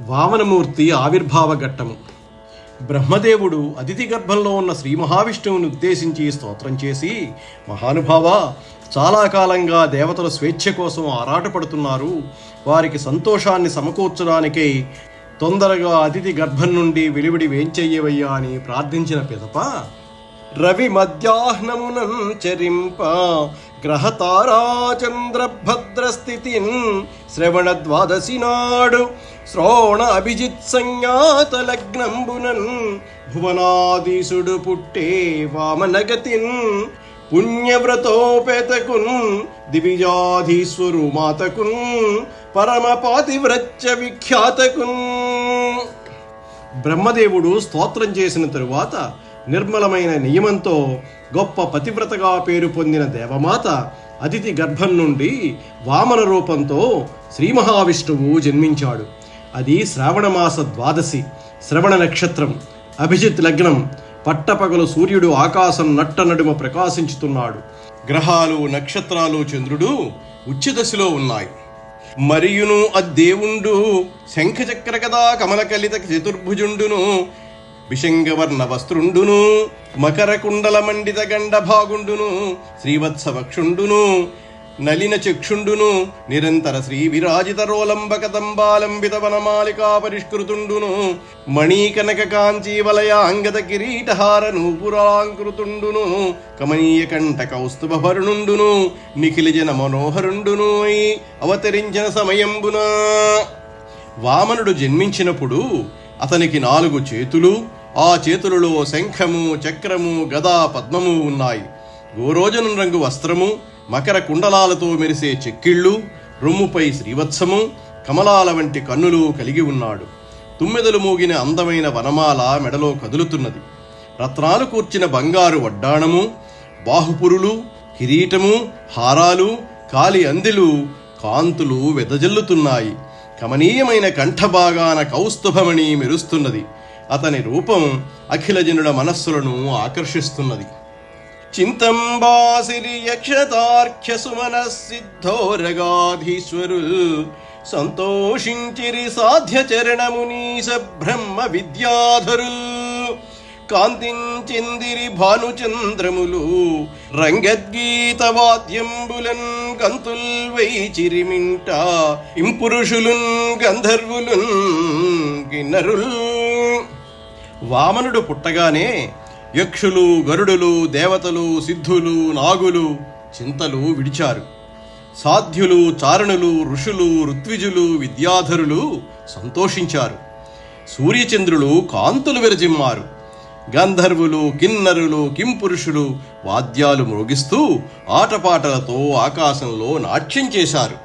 వామనమూర్తి ఆవిర్భావ ఘట్టము. బ్రహ్మదేవుడు అతిథి గర్భంలో ఉన్న శ్రీ మహావిష్ణువుని ఉద్దేశించి స్తోత్రం చేసి మహానుభావ చాలా కాలంగా దేవతలు స్వేచ్ఛ కోసం ఆరాటపడుతున్నారు. వారికి సంతోషాన్ని సమకూర్చడానికై తొందరగా అతిథి గర్భం నుండి వెలువడి వేంచెయ్యవయ్యా అని ప్రార్థించిన పిదప రవి మధ్యాహ్నమునం చరింప గ్రహతారాచంద్రభద్ర స్థితిన్ శ్రవణ ద్వాదశి నాడు శ్రోణ అభిజిత్ సంజ్ఞాత లగ్నంబునన్ భువనాధీశుడు పుట్టే వామనగతిన్ పుణ్యవ్రతోపేతకున్ దివిజాధీశ్వరు మాతకున్ పరమ పాతివ్రత్య విఖ్యాతకున్. బ్రహ్మదేవుడు స్తోత్రం చేసిన తరువాత నిర్మలమైన నియమంతో గొప్ప పతివ్రతగా పేరు పొందిన దేవమాత అతిథి గర్భం నుండి వామన రూపంతో శ్రీ మహావిష్ణువు జన్మించాడు. అది శ్రావణమాస ద్వాదశి శ్రవణ నక్షత్రం. అభిజిత్ లగ్నం పట్టపగలు సూర్యుడు ఆకాశం నట్ట నడుమ ప్రకాశించుతున్నాడు. గ్రహాలు నక్షత్రాలు చంద్రుడు ఉచ్చదశలో ఉన్నాయి. మరియును అద్దేవుండు శంఖచక్ర కదా కమలకలిత చతుర్భుజుండును విషంగవర్ణ వస్త్రుండును మకర కుండల మండిత గండ భాగుండును శ్రీవత్సవక్షుండును నలిన చక్షుండును నిరంతర శ్రీ విరాజిత రోలంబకదంబాలంబిత వనమాలికా పరిష్కృతుండును. మణీకనక కాంచీ వలయ అంగద కిరీటహార నూపురాంకృతుండును కమనీయ కంఠ కౌస్తుభరుణుండును నిఖిల జన మనోహరుండును అయి అవతరించిన సమయంబున. వామనుడు జన్మించినప్పుడు అతనికి నాలుగు చేతులు ఆ చేతులలో శంఖము చక్రము గదా పద్మము ఉన్నాయి. గోరోజనం రంగు వస్త్రము మకర కుండలాలతో మెరిసే చెక్కిళ్ళు రొమ్ముపై శ్రీవత్సము కమలాల వంటి కన్నులు కలిగి ఉన్నాడు. తుమ్మెదలు మూగిన అందమైన వనమాల మెడలో కదులుతున్నది. రత్నాలు కూర్చిన బంగారు వడ్డాణము బాహుపురులు కిరీటము హారాలు కాలి అందిలు కాంతులు వెదజల్లుతున్నాయి. కమనీయమైన కంఠభాగాన కౌస్తుభమణి మెరుస్తున్నది. అతని రూపం అఖిలజనుల మనస్సులను ఆకర్షిస్తున్నది. చింతంబాసిరి సంతోషించిరి సాధ్య చరణమునీశ బ్రహ్మ విద్యాధరుల్ కాంతించిందిరి భానుచంద్రములు. రంగద్గీత వాద్యంబులన్ గంతుల్ వైచిరిమింట ఇంపురుషులున్ గంధర్వులున్ గిన్నరుల్. వామనుడు పుట్టగానే యక్షులు గరుడులు దేవతలు సిద్ధులు నాగులు చింతలు విడిచారు. సాధ్యులు చారణులు ఋషులు ఋత్విజులు విద్యాధరులు సంతోషించారు. సూర్యచంద్రులు కాంతులు విరజిమ్మారు. గంధర్వులు కిన్నరులు కింపురుషులు వాద్యాలు మ్రోగిస్తూ ఆటపాటలతో ఆకాశంలో నాట్యం చేశారు.